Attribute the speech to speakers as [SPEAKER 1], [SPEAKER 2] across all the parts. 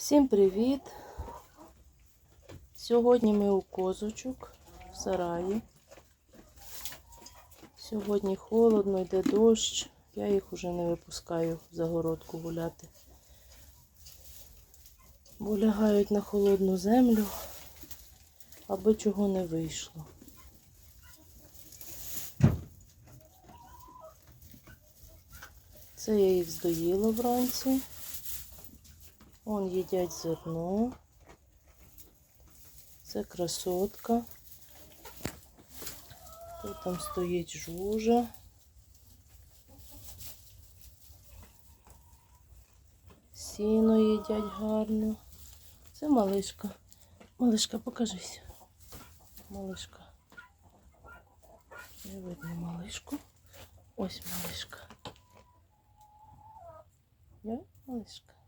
[SPEAKER 1] Всім привіт! Сьогодні ми у козочок в сараї. Сьогодні холодно, йде дощ. Я їх уже не випускаю в загородку гуляти. Бо лягають на холодну землю, аби чого не вийшло. Це я їх здоїла вранці. Вон їдять зерно. Це красотка. Тут там стоїть жужа. Сіно їдять гарно. Це малишка. Малишка, покажись. Малишка. Не видно малишку. Ось малишка. Я малишка.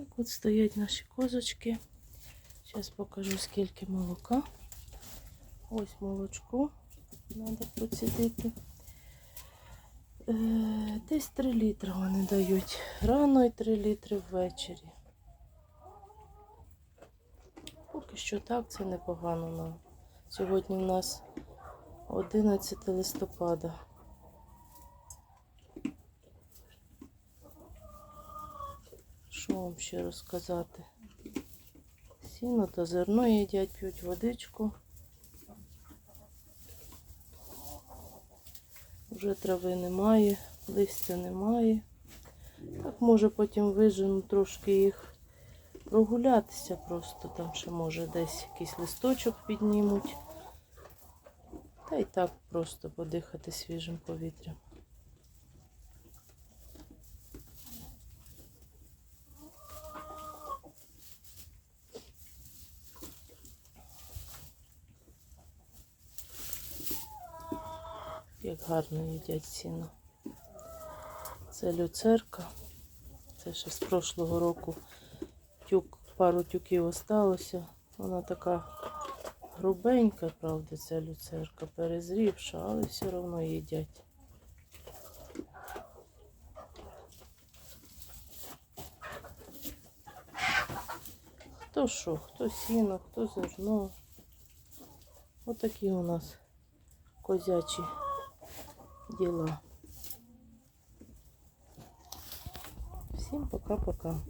[SPEAKER 1] Так от стоять наші козочки. Зараз покажу скільки молока. Ось молочко. Треба поцідити. Е, Десь 3 літри вони дають. Рано і 3 літри ввечері. Поки що так, це непогано. Сьогодні у нас 11 листопада. Що вам ще розказати? Сіно та зерно їдять, п'ють водичку. Вже трави немає, листя немає. Так може потім вижену трошки їх прогулятися просто. Там ще може десь якийсь листочок піднімуть. Та й так просто подихати свіжим повітрям. Як гарно їдять сіно. Це люцерка. Це ще з прошлого року тюк, пару тюків осталося. Вона така грубенька, правда, ця люцерка, перезрівша, але все одно їдять. Хто що, хто сіно, хто зерно. Отакі у нас козячі діла. Всім пока-пока.